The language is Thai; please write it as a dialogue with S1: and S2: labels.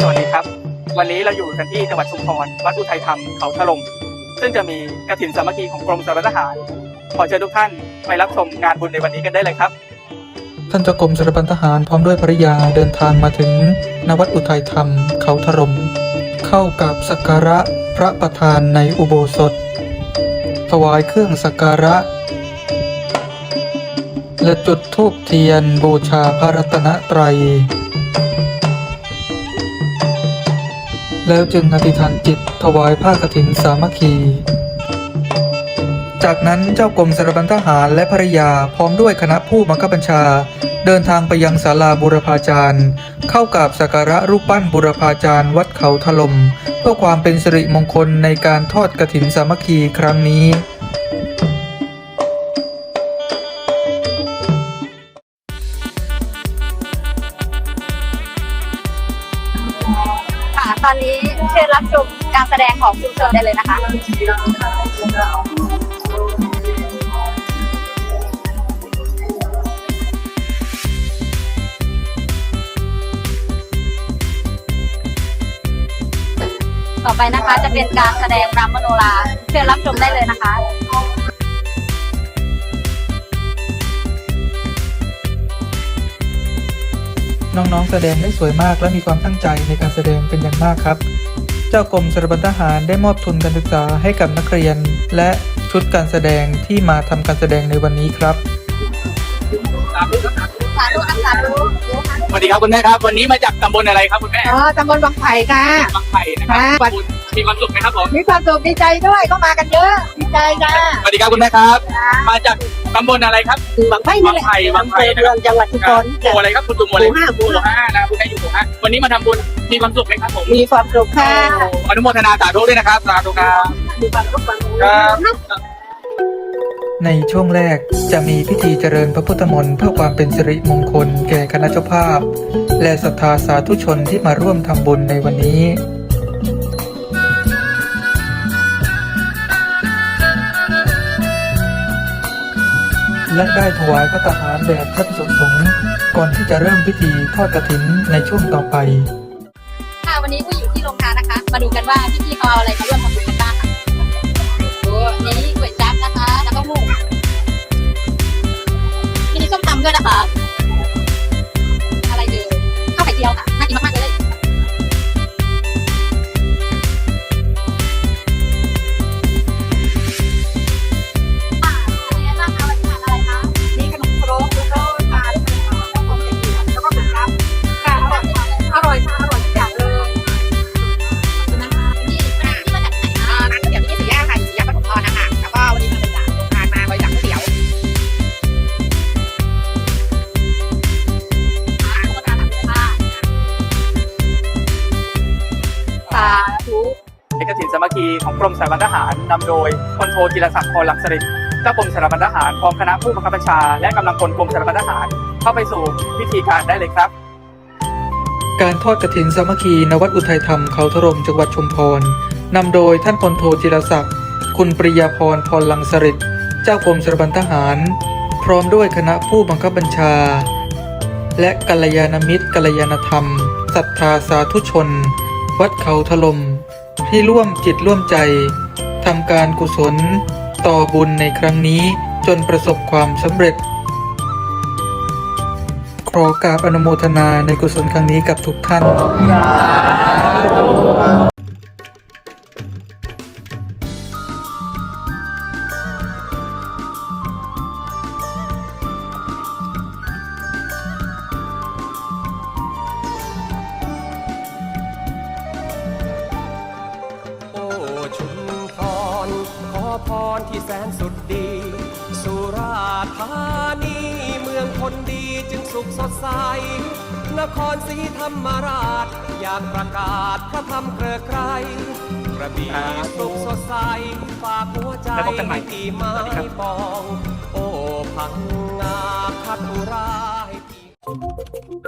S1: สวัสดีครับ วันนี้เราอยู่กันที่จังหวัดชุมพรวัดอุทัยธรรมเขาถล่มซึ่งจะมีกระถินสามัคคีของกรมสารทหาร ขอเชิญทุกท่านไปรับชมงานบุญในวันนี้กันได้เลยครับ
S2: ท่านเจ้ากรมสารพันทหารพร้อมด้วยภริยาเดินทางมาถึงนวัดอุทัยธรรมเขาถรมเข้ากับสักการะพระประธานในอุโบสถ ถวายเครื่องสักการะ และจุดธูปเทียนบูชาพระรัตนตรัย แล้วจึงอธิษฐานจิตถวายผ้ากฐินสามัคคี จากนั้นเจ้ากรมสารบันทหารและภริยาพร้อมด้วยคณะผู้บังคับบัญชา เดินทางไปยังศาลาบุรพาจารย์ เข้ากับสักการะรูปปั้นบุรพาจารย์วัดเขาถลมเพื่อความเป็นสิริมงคลในการทอดกฐินสามัคคีครั้งนี้
S3: ค่ะตอนนี้ เชิญรับชมการแสดงของชุมชนได้เลยนะคะต่อไปนะคะจะเป็นการแสดงรำมโนราเชิญรับชมได้เลยนะคะ
S2: น้องๆ แสดงได้สวยมากและมีความตั้งใจในการแสดงเป็นอย่างมากครับ เจ้ากรมสารบันทหารได้มอบทุนการศึกษาให้กับนักเรียน และชุดการแสดงที่มาทำการแสดงในวันนี้ครับ
S3: สาธุอักสาธุ
S1: สวัสดีครับคุณแม่ครับ วันนี้มาจากตำบลอะไรครับคุณแม่
S4: อ๋อตำบลบางไผ่ค่ะ
S1: บางไผ่นะครับ
S4: ค่ะ
S1: คุณมีความสุขไหมครับผม
S4: มีความสุขดีใจด้วยก็มากันเยอะดีใจจ้า
S1: สวัสดีครับคุณแม่ครับ มาจากตำบลอะไรครับ
S4: บางไผ่นี่แหละ
S1: บางไผ่บางไผ่
S4: อำเภอเมืองจังหวัดชุมพร
S1: หมู่อะไรครับคุณตุ่มหมู่อะไร
S4: หมู่ห้าหมู่
S1: หมู่
S4: ห้า
S1: ห้านะคุณแม่อยู่หมู่ห้าวั นนี้มาทำบุญมีความสุขไหมครับผม
S4: มีความสุขค่ะ
S1: อนุโมทนาสาธุด้วยนะครับสาธุครับ
S4: มีความสุขความ
S1: ครับ
S2: ในช่วงแรกจะมีพิธีเจริญพระพุทธมนต์เพื่อความเป็นสิริมงคลแก่คณะเจ้าภาพ และศรัทธาสาธุชนที่มาร่วมทำบุญในวันนี้และได้ถวายพระทหารแด่พระภิกษุสงฆ์ ก่อนที่จะเริ่มพิธีทอดกระถินในช่วงต่อไป
S3: ค่ะวันนี้ผู้อยู่ที่โรงทานนะคะ มาดูกันว่าพี่ๆเขาเอาอะไรมาร่วมทำบุญกันบ้างค่ะโอ้นี้ก๋วยจั๊บ สามัคคี
S4: ของกร
S3: ม
S4: สารบั
S1: นทหารนำโดยพลโทจิรศักดิ์พรหลักสริตเจ้ากรมสารบันทหารพร้อมคณะผู้บังคับบัญชา และกำลังพลกรมสารบันทหาร เข้าไปสู่พิธีการได้เลยครับ
S2: การทอดกฐินสามัคคีณวัดอุทัยธรรมเขาถรมจังหวัดชุมพรนำโดยท่านพลโทจิรศักดิ์คุณปริยาพรพรลังสริตเจ้ากรมสารบันทหาร พร้อมด้วยคณะผู้บังคับบัญชา และกัลยาณมิตรกัลยาณธรรมศรัทธาสาธุชน วัดเขาถล่ม ที่ร่วมจิตร่วมใจทำการกุศลต่อบุญในครั้งนี้จนประสบความสำเร็จ ขอกราบอนุโมทนาในกุศลครั้งนี้กับทุกท่าน
S5: พรที่แสนสุดดี สุราษฎร์ธานีเมืองคนดีจึงสุขสดใส นครศรีธรรมราช อยากประกาศพระธรรมเกลือไกรกระบี่สุขสดใส ฝากหัวใจ
S1: แล้วพบกันใหม่
S5: ให้ที่ไม้
S1: สวัสดีครับ
S5: ปอง โอ้พังงาคัตุราให้พี่